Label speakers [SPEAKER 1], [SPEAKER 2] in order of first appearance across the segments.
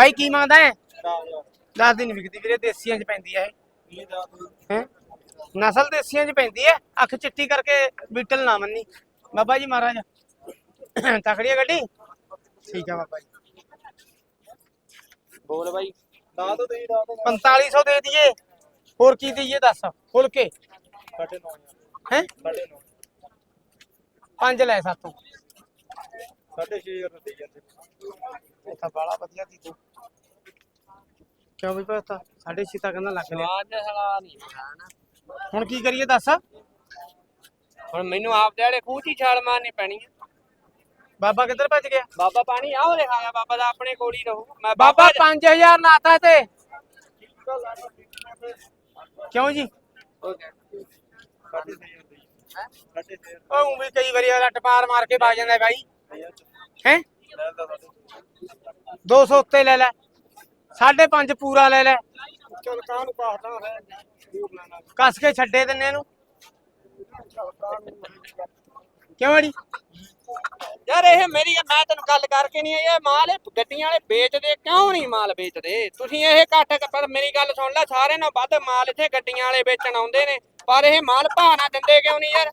[SPEAKER 1] ਭਾਈ ਕੀ ਮੰਗਦਾ ਹੈ? ਦਸ ਦਿਨ ਵਿਕਦੀ ਵੀਰੇ ਦੇਸੀਆਂ ਚ ਪੈਂਦੀ ਹੈ ਇਹ। ਨਸਲ ਦੇਸੀਆਂ ਚ ਪੈਂਦੀ ਹੈ? ਅੱਖ ਚਿੱਟੀ ਕਰਕੇ ਬੀਟਲ ਨਾ ਮੰਨੀ। ਬਾਬਾ ਜੀ ਮਹਾਰਾਜ। ਤਕੜੀ ਹੈ ਗੱਡੀ? ਠੀਕ ਹੈ ਬਾਬਾ ਜੀ।
[SPEAKER 2] ਬੋਲ ਬਾਈ।
[SPEAKER 1] 4500 ਦੇ ਦਈਏ। ਹੋਰ ਕੀ ਦਈਏ ਦੱਸ? ਖੁੱਲ ਕੇ ਹੈ? ਪੰਜ ਲੈ ਸਾਤੋਂ। ਇਹ ਤਾਂ ਬਾਲਾ ਵਧੀਆ ਦੀ ਤੂੰ ਕਿਉਂ ਵੀ ਪਤਾ ਸਾਢੇ ਛੇ ਤੱਕ ਨਾ ਲੱਗ ਲਿਆ।
[SPEAKER 2] ਅੱਜ ਹਲਾ ਨਹੀਂ ਨਾ
[SPEAKER 1] ਹੁਣ ਕੀ ਕਰੀਏ ਦੱਸ?
[SPEAKER 2] ਹੁਣ ਮੈਨੂੰ ਆਪ ਦਿਹਾੜੇ ਖੂਹ 'ਚ ਹੀ ਛਾਲ ਮਾਰਨੀ ਪੈਣੀ ਆ।
[SPEAKER 1] ਬਾਬਾ ਕਿੱਧਰ ਭੱਜ ਗਿਆ?
[SPEAKER 2] ਬਾਬਾ ਪਾਣੀ ਆਓ ਲਿਖਾਇਆ ਬਾਬਾ ਦਾ ਆਪਣੇ ਕੋਲ ਹੀ ਰਹੂ। ਮੈਂ
[SPEAKER 1] ਬਾਬਾ
[SPEAKER 2] ਬਾਬਾ
[SPEAKER 1] 5000 ਨਾਤਾ ਤੇ। ਕਿਉਂ ਜੀ? ਉਹ ਵੀ ਕਈ ਵਾਰੀ ਰੱਟ ਪਾਰ ਮਾਰ ਕੇ ਭਾ ਜਾਂਦਾ ਬਾਈ। ਹੈ? 200 ਉੱਤੇ ਲੈ ਲੈ। 5.5 ਪੂਰਾ ਲੈ ਲੈ।
[SPEAKER 2] ਚਲ ਕਾਹਨੂੰ ਪਾਹਦਾ
[SPEAKER 1] ਕੱਸ ਕੇ ਛੱਡੇ ਦਿੰਨੇ ਇਹਨੂੰ। ਕਿਉਂ ਅੜੀ?
[SPEAKER 2] ਯਾਰ ਇਹ ਮੇਰੀ ਮੈਂ ਤੈਨੂੰ ਗੱਲ ਕਰਕੇ ਨਹੀਂ ਇਹ ਮਾਲ ਇਹ ਗੱਡੀਆਂ ਵਾਲੇ ਵੇਚਦੇ ਕਿਉਂ ਨਹੀਂ ਮਾਲ ਵੇਚਦੇ? ਤੁਸੀਂ ਇਹ ਘੱਟ ਪਰ ਮੇਰੀ ਗੱਲ ਸੁਣ ਲੈ ਸਾਰਿਆਂ ਨਾਲੋਂ ਵੱਧ ਮਾਲ ਇੱਥੇ ਗੱਡੀਆਂ ਵਾਲੇ ਵੇਚਣ ਆਉਂਦੇ ਨੇ ਪਰ ਇਹ ਮਾਲ ਭਾਅ ਨਾ ਦਿੰਦੇ ਕਿਉਂ ਨਹੀਂ ਯਾਰ?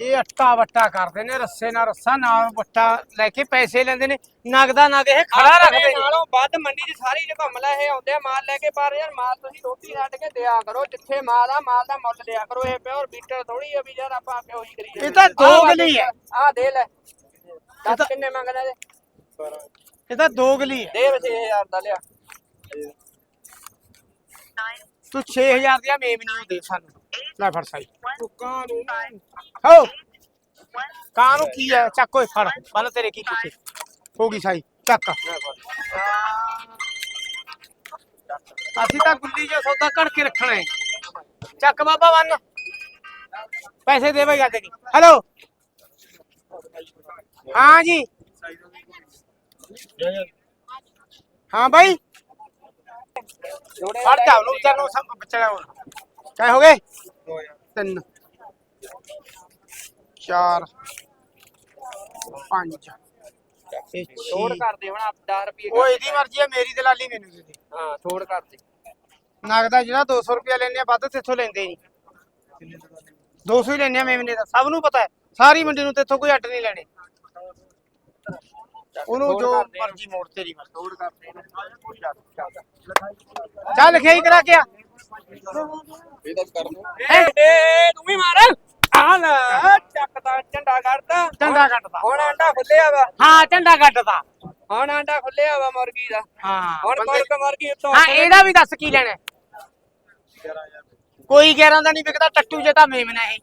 [SPEAKER 1] ਇਹ ਅੱਟਾ ਵੱਟਾ ਕਰਦੇ ਨੇ ਰੱਸੇ ਨਾਲ ਰੱਸਾ ਨਾਲ ਵੱਟਾ ਲੈ ਕੇ ਪੈਸੇ ਲੈਂਦੇ ਨੇ। ਨਗਦਾ ਨਗ ਇਹ ਖੜਾ ਰੱਖਦੇ ਨੇ।
[SPEAKER 2] ਨਾਲੋਂ ਵੱਧ ਮੰਡੀ 'ਚ ਸਾਰੀ ਜਗ੍ਹਾ ਘੁੰਮ ਲੈ ਇਹ ਆਉਂਦੇ ਆ ਮਾਲ ਲੈ ਕੇ ਪਰ ਯਾਰ ਮਾਲ ਤੁਸੀਂ ਰੋਟੀ ਛੱਡ ਕੇ ਦਿਆ ਕਰੋ ਜਿੱਥੇ ਮਾਲ ਆ ਮਾਲ ਦਾ ਮੁੱਲ ਦਿਆ ਕਰੋ ਇਹ ਪਿਓਰ ਬੀਟਰ ਥੋੜੀ ਆ ਵੀ ਯਾਰ ਆਪਾਂ ਕਿਉਂ ਹੀ ਕਰੀਏ
[SPEAKER 1] ਇਹ ਤਾਂ ਦੋਗਲੀ ਹੈ।
[SPEAKER 2] ਆ। ਦੇ ਲੈ। ਦੱਸ ਕਿੰਨੇ ਮੰਗਦਾ ਜੇ?
[SPEAKER 1] ਇਹ ਤਾਂ ਦੋਗਲੀ ਹੈ
[SPEAKER 2] ਦੇ ਵਸੇ 1000 ਦਾ ਲਿਆ।
[SPEAKER 1] ਤੂੰ 6000 ਦੀਆਂ ਮੇਮਨੀ ਦੇ ਸਾਨੂੰ। ਲੈ ਫੜ ਸਾਈ
[SPEAKER 2] ਤੁਕਾਂ ਨੂੰ
[SPEAKER 1] ਹੋ ਕਾਂ ਨੂੰ ਕੀ ਹੈ ਚੱਕ ਓਏ ਫੜ ਪਹਿਲਾਂ ਤੇਰੇ ਕੀ ਕੁਛ ਹੋ ਗਈ ਸਾਈ ਚੱਕ ਅਸੀਂ ਤਾਂ ਗੁੱਲੀ ਜੋ ਸੌਦਾ ਕੜ ਕੇ ਰੱਖਣਾ ਹੈ ਚੱਕ ਬਾਬਾ ਵੰਨ ਪੈਸੇ ਦੇ ਬਈ ਅੱਜ ਕੀ ਹੈਲੋ ਹਾਂ ਜੀ ਹਾਂ ਭਾਈ ਫੜ ਜਾ ਉਹਨੂੰ ਵਿਚਾਰ ਨੂੰ ਸਭ ਕਿਆ ਹੋ ਗਏ? ਤਿੰਨ। ਚਾਰ। ਪੰਜ। ਇਹ
[SPEAKER 2] ਛੋੜ
[SPEAKER 1] ਛੇ।
[SPEAKER 2] ਕਰ ਦੇ ਹੁਣ 10 ਰੁਪਏ
[SPEAKER 1] ਉਹ ਇਹਦੀ ਮਰਜ਼ੀ ਹੈ ਮੇਰੀ ਦਲਾਲੀ ਮੈਨੂੰ ਦੇ ਦੇ।
[SPEAKER 2] ਹਾਂ ਛੋੜ ਕਰ ਦੇ।
[SPEAKER 1] ਨਗਦਾ ਜਿਹੜਾ 200 ਰੁਪਿਆ ਲੈਣੇ ਆ ਵੱਧ ਤੇਥੋਂ ਲੈਂਦੇ ਨਹੀਂ। 200 ਹੀ ਲੈਣੇ ਆ ਮੇਮਨੇ ਦਾ ਸਭ ਨੂੰ ਪਤਾ ਹੈ। ਸਾਰੀ ਮੰਡੀ ਨੂੰ ਤੇਥੋਂ ਕੋਈ ਅੱਟ ਨਹੀਂ ਲੈਣੇ। ਉਹਨੂੰ ਜੋ। ਮਰਜ਼ੀ ਮੋੜ ਤੇਰੀ ਮਰਜ਼ੀ।
[SPEAKER 2] ਛੋੜ ਕਰ ਦੇ।
[SPEAKER 1] ਚੱਲ ਲਿਖਾਈ ਕਰਾ ਕੇ ਆ।
[SPEAKER 2] ਇਹ ਦੱਸ ਕਰ ਏ ਤੂੰ ਵੀ ਮਾਰ। ਆ ਲੈ ਚੱਕਦਾ ਝੰਡਾ ਕੱਢਦਾ।
[SPEAKER 1] ਝੰਡਾ ਕੱਟਦਾ
[SPEAKER 2] ਹੁਣ ਆਂਡਾ ਖੁੱਲਿਆ ਵਾ।
[SPEAKER 1] ਹਾਂ ਝੰਡਾ ਕੱਟਦਾ
[SPEAKER 2] ਹੁਣ ਆਂਡਾ ਖੁੱਲਿਆ ਵਾ ਮੁਰਗੀ ਦਾ।
[SPEAKER 1] ਹਾਂ
[SPEAKER 2] ਹੁਣ
[SPEAKER 1] ਬੰਦੇ-
[SPEAKER 2] ਮੁਰਗ ਮੁਰਗੀ ਉੱਤੋਂ
[SPEAKER 1] ਹਾਂ ਇਹਦਾ ਵੀ ਦੱਸ ਕੀ ਲੈਣਾ। ਹੈ? ਕੋਈ 11 ਦਾ ਨਹੀਂ ਵਿਕਦਾ ਟੱਟੂ ਜੇ ਤਾਂ ਮੇਮਨਾ ਇਹ।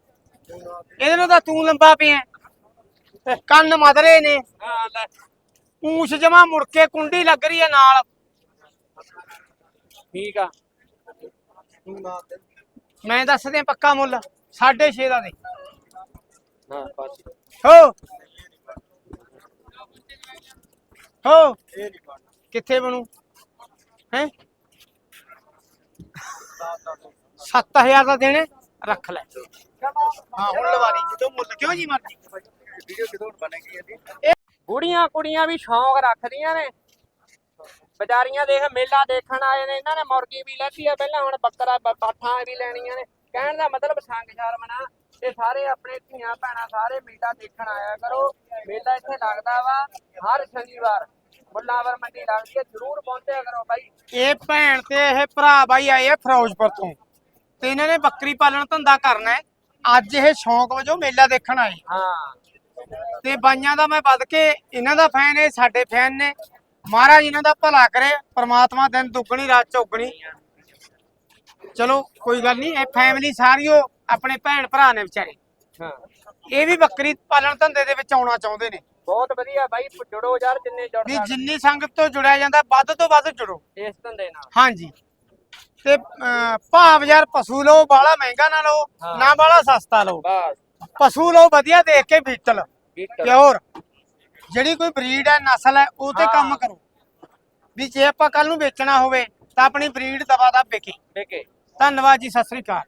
[SPEAKER 1] ਇਹਦੇ ਨਾਲ ਤਾਂ ਤੂੰ ਲੰਬਾ ਪਿਆ। ਤੇ ਕੰਨ ਮਦਰੇ ਨੇ।
[SPEAKER 2] ਹਾਂ ਲੈ।
[SPEAKER 1] ਪੂਛ ਜਮਾ ਮੁੜ ਕੇ ਕੁੰਡੀ ਲੱਗ ਰਹੀ ਹੈ ਨਾਲ।
[SPEAKER 2] ਠੀਕ ਆ।
[SPEAKER 1] ਮੈਂ ਦੱਸ ਦਿਆਂ ਪੱਕਾ ਮੁੱਲ 6.5 ਦਾ ਦੇ।
[SPEAKER 2] ਹਾਂ ਬਸ
[SPEAKER 1] ਹੋ। ਹੋ। ਕਿੱਥੇ ਬਣੂ? ਹੈ? 7000 ਦਾ ਦੇਣੇ ਰੱਖ ਲੈ। ਹਾਂ ਹੁਣ ਲਵਾਰੀ ਜਦੋਂ ਮੁੱਲ ਕਿਉਂ ਜੀ ਮਰਦੀ
[SPEAKER 2] ਵੀਡੀਓ ਕਿਦੋਂ ਬਣੇਗੀ ਇਹਦੀ ਕੁੜੀਆਂ ਕੁੜੀਆਂ ਵੀ ਸ਼ੌਂਕ ਰੱਖਦੀਆਂ ਨੇ। ਵਿਚਾਰੀਆਂ ਦੇਖ ਮੇਲਾ ਦੇਖਣ ਆਏ ਨੇ ਇਹਨਾਂ ਨੇ ਮੁਰਗੀ ਵੀ ਲੈਤੀ ਆ ਪਹਿਲਾਂ ਹੁਣ ਬੱਕਰਾ ਬ- ਪਾਠਾਂ ਵੀ ਲੈਣੀਆਂ ਨੇ। ਕਹਿਣ ਦਾ ਮਤਲਬ ਸੰਗ ਸ਼ਰਮਣਾ ਤੇ ਸਾਰੇ ਆਪਣੇ ਧੀਆਂ ਭੈਣਾਂ ਸਾਰੇ ਮੇਲਾ ਦੇਖਣ ਆਇਆ ਕਰੋ। ਮੇਲਾ ਇੱਥੇ ਲੱਗਦਾ ਵਾ ਹਰ ਸ਼ਨੀਵਾਰ। ਮੁੱਲਾਵਰ ਮੰਡੀ ਲੱਗਦੀ ਹੈ ਜ਼ਰੂਰ ਪਹੁੰਚਿਆ ਕਰੋ ਬਾਈ।
[SPEAKER 1] ਇਹ ਭੈਣ ਤੇ ਇਹ ਭਰਾ ਬਾਈ ਆਏ ਆ ਫਿਰੋਜ਼ਪੁਰ ਤੋਂ। ਤੇ ਇਹਨਾਂ ਨੇ ਬੱਕਰੀ ਪਾਲਣ ਧੰਦਾ ਕਰਨਾ ਹੈ। ਅੱਜ ਇਹ ਸ਼ੌਂਕ ਵਜੋਂ ਮੇਲਾ ਦੇਖਣ ਆਏ।
[SPEAKER 2] ਹਾਂ।
[SPEAKER 1] ਤੇ ਬਾਈਆਂ ਦਾ ਮੈਂ ਵੱਧ ਕੇ ਇਹਨਾਂ ਦਾ ਫੈਨ ਹੈ ਸਾਡੇ ਫੈਨ ਨੇ। ਮਹਾਰਾਜ ਇਹਨਾਂ ਦਾ ਭਲਾ ਕਰੇ ਪ੍ਰਮਾਤਮਾ ਦਿਨ ਦੁੱਗਣੀ ਰਾਤ ਚੌਗਣੀ। ਚਲੋ ਕੋਈ ਗੱਲ ਨਹੀਂ ਇਹ ਫੈਮਿਲੀ ਸਾਰੀਓ ਆਪਣੇ ਭੈਣ ਭਰਾ ਨੇ ਵਿਚਾਰੇ।
[SPEAKER 2] ਹਾਂ।
[SPEAKER 1] ਇਹ ਵੀ ਬੱਕਰੀ ਪਾਲਣ ਧੰਦੇ ਦੇ ਵਿੱਚ ਆਉਣਾ ਚਾਹੁੰਦੇ ਨੇ।
[SPEAKER 2] ਬਹੁਤ ਵਧੀਆ ਬਾਈ ਜੁੜੋ ਯਾਰ ਜਿੰਨੇ
[SPEAKER 1] ਵੀ ਜਿੰਨੀ ਸੰਗਤ ਤੋਂ ਜੁੜਿਆ ਜਾਂਦਾ ਵੱਧ ਤੋਂ ਵੱਧ ਜੁੜੋ।
[SPEAKER 2] ਇਸ ਧੰਦੇ ਨਾਲ।
[SPEAKER 1] ਹਾਂਜੀ। ਤੇ ਅਹ, ਭਾਵ ਯਾਰ ਪਸ਼ੂ ਲਓ ਬਾਹਲਾ ਮਹਿੰਗਾ ਨਾ ਲਓ
[SPEAKER 2] ਹਾਂ।
[SPEAKER 1] ਨਾ ਬਾਹਲਾ ਸਸਤਾ ਲਓ।
[SPEAKER 2] ਬਸ।
[SPEAKER 1] ਪਸ਼ੂ ਲਓ ਵਧੀਆ ਦੇਖ ਕੇ ਬੀਟਲ
[SPEAKER 2] ਬੀਟਰ
[SPEAKER 1] ਪਿਓਰ। ਜਿਹੜੀ ਕੋਈ ਬਰੀਡ ਹੈ ਨਸਲ ਹੈ ਉਹ ਤੇ। ਕੰਮ ਕਰੋ। ਵੀ ਜੇ ਆਪਾਂ ਕੱਲ ਨੂੰ ਵੇਚਣਾ ਹੋਵੇ ਤਾਂ ਆਪਣੀ ਬਰੀਡ ਦਵਾ ਦਾ ਵਿਕੇ।
[SPEAKER 2] ਦੇਖੇ
[SPEAKER 1] ਧੰਨਵਾਦ ਜੀ ਸਤਿ ਸ੍ਰੀ ਅਕਾਲ।